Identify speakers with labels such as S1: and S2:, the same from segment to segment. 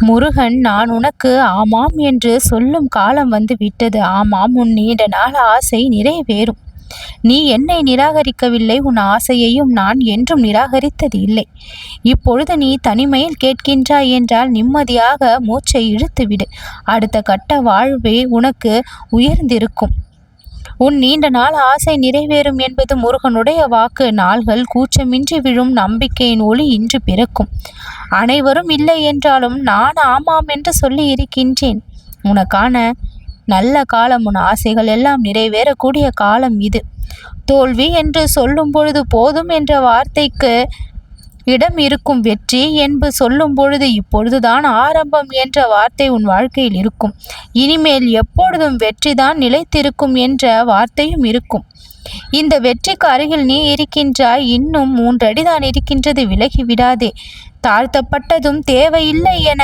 S1: முருகன் நான் உனக்கு ஆமாம் என்று சொல்லும் காலம் வந்து விட்டது. ஆமாம் உன் நீண்ட நாள் ஆசை நிறைவேறும். நீ என்னை நிராகரிக்கவில்லை. உன் ஆசையையும் நான் என்றும் நிராகரித்தது இல்லை. இப்பொழுது நீ தனிமையில் கேட்கின்றாய் என்றால் நிம்மதியாக மூச்சை இழுத்துவிடு. அடுத்த கட்ட வாழ்வே உனக்கு உயர்ந்திருக்கும். உன் நீண்ட நாள் ஆசை நிறைவேறும் என்பது முருகனுடைய வாக்கு. நாள்கள் கூச்சமின்றி விழும் நம்பிக்கையின் ஒளி இன்று பிறக்கும். அனைவரும் இல்லை என்றாலும் நான் ஆமாம் என்று சொல்லி இருக்கின்றேன். உனக்கான நல்ல காலம் உன் ஆசைகள் எல்லாம் நிறைவேறக்கூடிய காலம் இது. தோல்வி என்று சொல்லும் பொழுது போதும் என்ற வார்த்தைக்கு இடம் இருக்கும் வெற்றி என்று சொல்லும் பொழுது இப்பொழுதுதான் ஆரம்பம் என்ற வார்த்தை உன் வாழ்க்கையில் இருக்கும். இனிமேல் எப்பொழுதும் வெற்றிதான் நிலைத்திருக்கும் என்ற வார்த்தையும் இருக்கும். இந்த வெற்றிக்கு அருகில் நீ இருக்கின்றாய். இன்னும் மூன்றடிதான் இருக்கின்றது. விலகி விடாதே. தாழ்த்தப்பட்டதும் தேவையில்லை என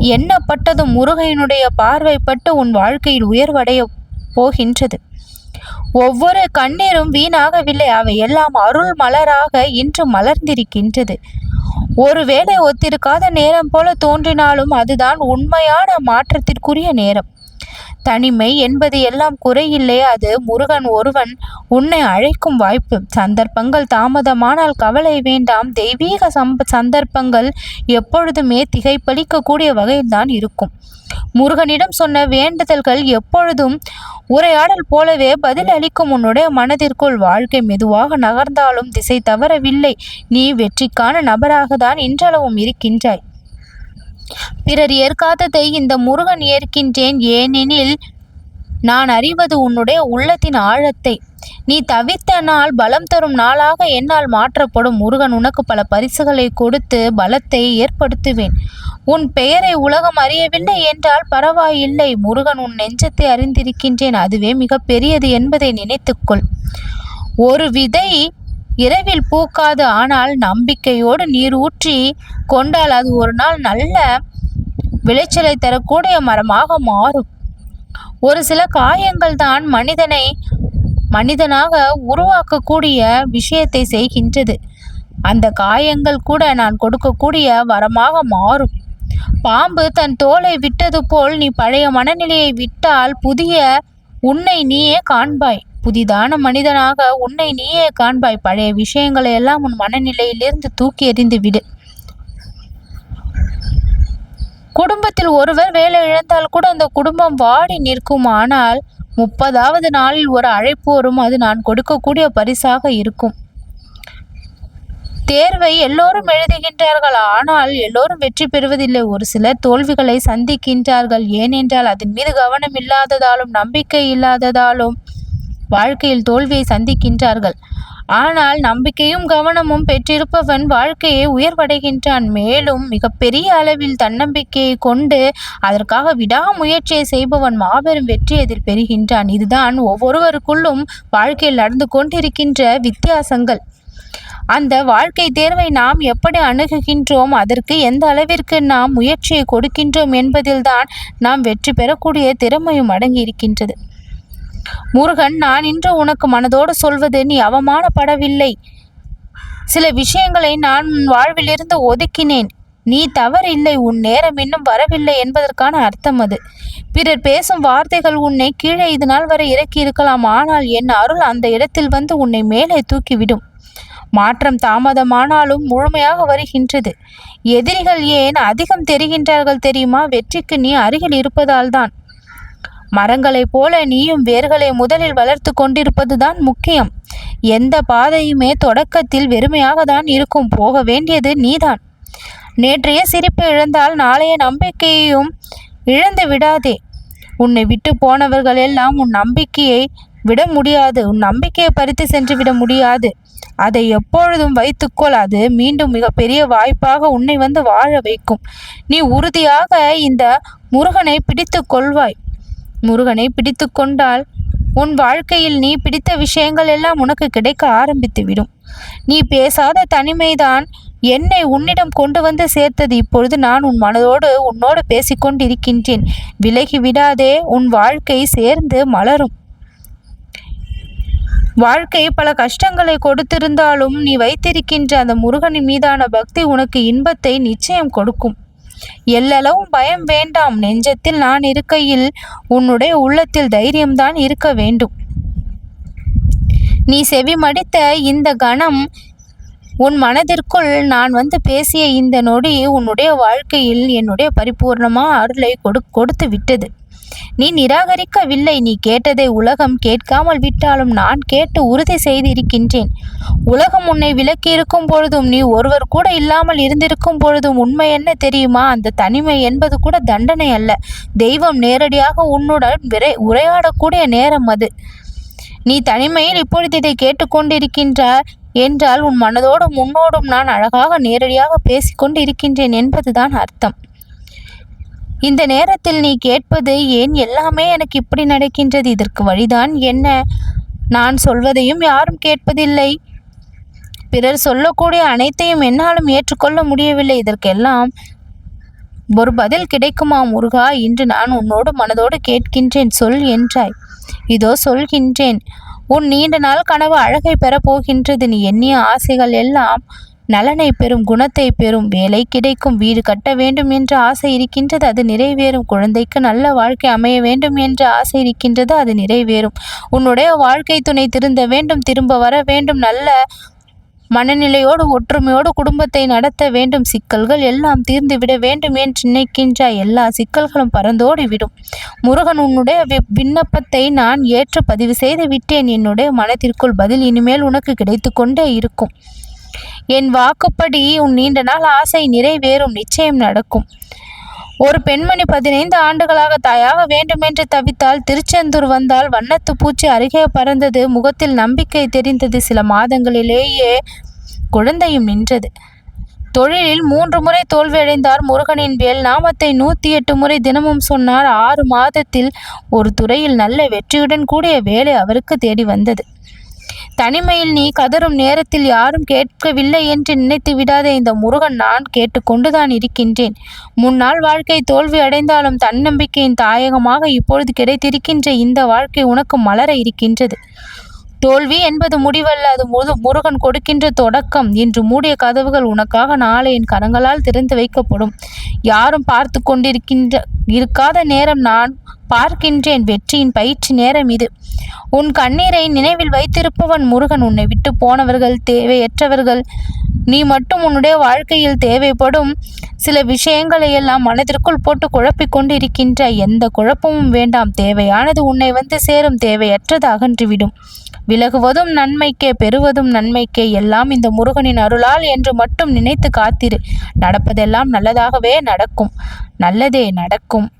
S1: எண்ணப்பட்டதும் முருகையினுடைய பார்வைப்பட்டு உன் வாழ்க்கையில் உயர்வடைய போகின்றது. ஒவ்வொரு கண்ணீரும் வீணாகவில்லை. அவை எல்லாம் அருள் மலராக இன்று மலர்ந்திருக்கின்றது. ஒருவேளை ஒத்திருக்காத நேரம் போல தோன்றினாலும் அதுதான் உண்மையான மாற்றத்திற்குரிய நேரம். தனிமை என்பது எல்லாம் குறையில்லை. அது முருகன் ஒருவன் உன்னை அழைக்கும் வாய்ப்பு. சந்தர்ப்பங்கள் தாமதமானால் கவலை வேண்டாம். தெய்வீக சம்ப சந்தர்ப்பங்கள் எப்பொழுதுமே திகைப்பளிக்கக்கூடிய வகையில்தான் இருக்கும். முருகனிடம் சொன்ன வேண்டுதல்கள் எப்பொழுதும் உரையாடல் போலவே பதில் அளிக்கும். உன்னுடைய மனதிற்குள் வாழ்க்கை மெதுவாக நகர்ந்தாலும் திசை தவறவில்லை. நீ வெற்றிக்கான நபராக தான் இன்றளவும் இருக்கின்றாய். பிறர் ஏற்காததை இந்த முருகன் ஏற்கின்றேன். ஏனெனில் நான் அறிவது உன்னுடைய உள்ளத்தின் ஆழத்தை. நீ தவித்த நாள் பலம் தரும் நாளாக என்னால் மாற்றப்படும். முருகன் உனக்கு பல பரிசுகளை கொடுத்து பலத்தை ஏற்படுத்துவேன். உன் பெயரை உலகம் அறியவில்லை என்றால் பரவாயில்லை. முருகன் உன் நெஞ்சத்தை அறிந்திருக்கின்றேன். அதுவே மிக பெரியது என்பதை நினைத்துக்கொள். ஒரு விதை இரவில் பூக்காது ஆனால் நம்பிக்கையோடு நீர் ஊற்றி கொண்டால் அது ஒரு நாள் நல்ல விளைச்சலை தரக்கூடிய மரமாக மாறும். ஒரு சில காயங்கள் தான் மனிதனை மனிதனாக உருவாக்கக்கூடிய விஷயத்தை செய்கின்றது. அந்த காயங்கள் கூட நான் கொடுக்கக்கூடிய வரமாக மாறும். பாம்பு தன் தோலை விட்டது போல் நீ பழைய மனநிலையை விட்டால் புதிய உன்னை நீயே காண்பாய். புதிதான மனிதனாக உன்னை நீயே காண்பாய். பழைய விஷயங்களை எல்லாம் உன் மனநிலையிலிருந்து தூக்கி எறிந்து விடு. குடும்பத்தில் ஒருவர் வேலை இழந்தால் கூட அந்த குடும்பம் வாடி நிற்கும். ஆனால் முப்பதாவது நாளில் ஒரு அழைப்பு வரும். அது நான் கொடுக்கக்கூடிய பரிசாக இருக்கும். தேர்வை எல்லோரும் எழுதுகின்றார்கள். ஆனால் எல்லோரும் வெற்றி பெறுவதில்லை. ஒரு சிலர் தோல்விகளை சந்திக்கின்றார்கள். ஏனென்றால் அதன் மீது கவனம் இல்லாததாலும் நம்பிக்கை இல்லாததாலும் வாழ்க்கையில் தோல்வியை சந்திக்கின்றார்கள். ஆனால் நம்பிக்கையும் கவனமும் பெற்றிருப்பவன் வாழ்க்கையை உயர்வடைகின்றான். மேலும் மிகப்பெரிய அளவில் தன்னம்பிக்கையை கொண்டு அதற்காக விடாமுயற்சியை செய்பவன் மாபெரும் வெற்றி எதிர் பெறுகின்றான். இதுதான் ஒவ்வொருவருக்குள்ளும் வாழ்க்கையில் நடந்து கொண்டிருக்கின்ற வித்தியாசங்கள். அந்த வாழ்க்கை தேர்வை நாம் எப்படி அணுகுகின்றோம்? அதற்கு எந்த அளவிற்கு நாம் முயற்சியை கொடுக்கின்றோம் என்பதில்தான் நாம் வெற்றி பெறக்கூடிய திறமையும் அடங்கி இருக்கின்றது முருகன் நான் இன்று உனக்கு மனதோடு சொல்வது நீ அவமானப்படவில்லை. சில விஷயங்களை நான் உன் வாழ்விலிருந்து ஒதுக்கினேன். நீ தவறில்லை உன் நேரம் இன்னும் வரவில்லை என்பதற்கான அர்த்தம் அது. பிறர் பேசும் வார்த்தைகள் உன்னை கீழே இது நாள் வரை இறக்கி இருக்கலாம் ஆனால் என் அருள் அந்த இடத்தில் வந்து உன்னை மேலே தூக்கிவிடும். மாற்றம் தாமதமானாலும் முழுமையாக வருகின்றது. எதிரிகள் ஏன் அதிகம் தெரிகின்றார்கள் தெரியுமா? வெற்றிக்கு நீ அருகில் இருப்பதால் தான் மரங்களைப் போல நீயும் வேர்களை முதலில் வளர்த்து கொண்டிருப்பதுதான் முக்கியம். எந்த பாதையுமே தொடக்கத்தில் வெறுமையாக தான் இருக்கும். போக வேண்டியது நீதான். நேற்றைய சிரிப்பு இழந்தால் நாளைய நம்பிக்கையையும் இழந்து விடாதே. உன்னை விட்டு போனவர்கள் எல்லாம் உன் நம்பிக்கையை விட முடியாது. உன் நம்பிக்கையை பறித்து சென்று விட முடியாது. அதை எப்பொழுதும் வைத்துக்கொள் அது மீண்டும் மிகப்பெரிய வாய்ப்பாக உன்னை வந்து வாழ வைக்கும். நீ உறுதியாக இந்த முருகனை பிடித்து கொள்வாய். முருகனை பிடித்து கொண்டால் உன் வாழ்க்கையில் நீ பிடித்த விஷயங்கள் எல்லாம் உனக்கு கிடைக்க ஆரம்பித்துவிடும் நீ பேசாத தனிமைதான் என்னை உன்னிடம் கொண்டு வந்து சேர்த்தது. இப்பொழுது நான் உன் மனதோடு உன்னோடு பேசிக்கொண்டிருக்கின்றேன். விலகி விடாதே உன் வாழ்க்கை சேர்ந்து மலரும். வாழ்க்கை பல கஷ்டங்களை கொடுத்திருந்தாலும் நீ வைத்திருக்கின்ற அந்த முருகனின் மீதான பக்தி உனக்கு இன்பத்தை நிச்சயம் கொடுக்கும். எல்லளவும் பயம் வேண்டாம். நெஞ்சத்தில் நான் இருக்கையில் உன்னுடைய உள்ளத்தில் தைரியம்தான் இருக்க வேண்டும். நீ செவிமடித்த இந்த கணம் உன் மனதிற்குள் நான் வந்து பேசிய இந்த நொடி உன்னுடைய வாழ்க்கையில் என்னுடைய பரிபூர்ணமா அருளை கொடு கொடுத்து விட்டது. நீ நிராகரிக்கவில்லை. நீ கேட்டதை உலகம் கேட்காமல் விட்டாலும் நான் கேட்டு உறுதி செய்திருக்கின்றேன். உலகம் உன்னை விலக்கி இருக்கும் பொழுதும் நீ ஒருவர் கூட இல்லாமல் இருந்திருக்கும் பொழுதும் உண்மை என்ன தெரியுமா? அந்த தனிமை என்பது கூட தண்டனை அல்ல. தெய்வம் நேரடியாக உன்னுடன் விரை உரையாடக்கூடிய நேரம் அது. நீ தனிமையில் இப்பொழுது இதை கேட்டுக்கொண்டிருக்கின்றார் என்றால் உன் மனதோடும் முன்னோடும் நான் அழகாக நேரடியாக பேசிக்கொண்டு இருக்கின்றேன் என்பதுதான் அர்த்தம். இந்த நேரத்தில் நீ கேட்பது ஏன் எல்லாமே எனக்கு இப்படி நடக்கின்றது? இதற்கு வழிதான் என்ன? நான் சொல்வதையும் யாரும் கேட்பதில்லை. பிறர் சொல்லக்கூடிய அனைத்தையும் என்னாலும் ஏற்றுக்கொள்ள முடியவில்லை. இதற்கெல்லாம் ஒரு பதில் கிடைக்குமா முருகா? இன்று நான் உன்னோடு மனதோடு கேட்கின்றேன். சொல் என்றாய். இதோ சொல்கின்றேன் உன் நீண்ட நாள் கனவு அழகை பெறப் போகின்றது. நீ எண்ணிய ஆசைகள் எல்லாம் நலனை பெறும் குணத்தை பெறும் வேலை கிடைக்கும் வீடு கட்ட வேண்டும் என்ற ஆசை இருக்கின்றது. அது நிறைவேறும். குழந்தைக்கு நல்ல வாழ்க்கை அமைய வேண்டும் என்ற ஆசை இருக்கின்றது. அது நிறைவேறும். உன்னுடைய வாழ்க்கை துணை திருந்த வேண்டும் திரும்ப வர வேண்டும். நல்ல மனநிலையோடு ஒற்றுமையோடு குடும்பத்தை நடத்த வேண்டும் சிக்கல்கள் எல்லாம் தீர்ந்து விட வேண்டும் என்று நினைக்கின்ற எல்லா சிக்கல்களும் பறந்தோடி விடும். முருகன் உன்னுடைய வி- விண்ணப்பத்தை நான் ஏற்று பதிவு செய்து விட்டேன். என்னுடைய மனத்திற்குள் பதில் இனிமேல் உனக்கு கிடைத்து கொண்டே இருக்கும். என் வாக்குப்படி உன் நீண்ட நாள் ஆசை நிறைவேறும். நிச்சயம் நடக்கும். ஒரு பெண்மணி பதினைந்து ஆண்டுகளாக தாயாக வேண்டுமென்று தவித்தால் திருச்செந்தூர் வந்தால் வண்ணத்து பூச்சி அருகே பறந்தது. முகத்தில் நம்பிக்கை தெரிந்தது. சில மாதங்களிலேயே குழந்தையும் நின்றது. தொழிலில் மூன்று முறை தோல்வியடைந்தார் முருகனின் வேல். நாமத்தை நூற்றி எட்டு முறை தினமும் சொன்னார். ஆறு மாதத்தில் ஒரு துறையில் நல்ல வெற்றியுடன் கூடிய வேலை அவருக்கு தேடி வந்தது. தனிமையில் நீ கதறும் நேரத்தில் யாரும் கேட்கவில்லை என்று நினைத்து விடாதே இந்த முருகன். நான் கேட்டுக்கொண்டுதான் இருக்கின்றேன். முன்னாள் வாழ்க்கை தோல்வி அடைந்தாலும் தன்னம்பிக்கையின் தாயகமாக இப்பொழுது கிடைத்திருக்கின்ற இந்த வாழ்க்கை உனக்கு மலர இருக்கின்றது. தோல்வி என்பது முடிவல்ல அது முரு முருகன் கொடுக்கின்ற தொடக்கம். இன்று மூடிய கதவுகள் உனக்காக நாளை என் கரங்களால் திறந்து வைக்கப்படும். யாரும் பார்த்து கொண்டிருக்கின்ற இருக்காத நேரம் நான் பார்க்கின்றேன் வெற்றியின் பயிற்சி நேரம் இது. உன் கண்ணீரை நினைவில் வைத்திருப்பவன் முருகன். உன்னை விட்டு போனவர்கள் தேவையற்றவர்கள். நீ மட்டும் உன்னுடைய வாழ்க்கையில் தேவைப்படும் சில விஷயங்களை எல்லாம் மனதிற்குள் போட்டு குழப்பிக் கொண்டு இருக்கின்ற எந்த குழப்பமும் வேண்டாம். தேவையானது உன்னை வந்து சேரும். தேவையற்றது அகன்றுவிடும் விலகுவதும் நன்மைக்கே பெறுவதும் நன்மைக்கே. எல்லாம் இந்த முருகனின் அருளால் என்று மட்டும் நினைத்து காத்திரு. நடப்பதெல்லாம் நல்லதாகவே நடக்கும். நல்லதே நடக்கும்.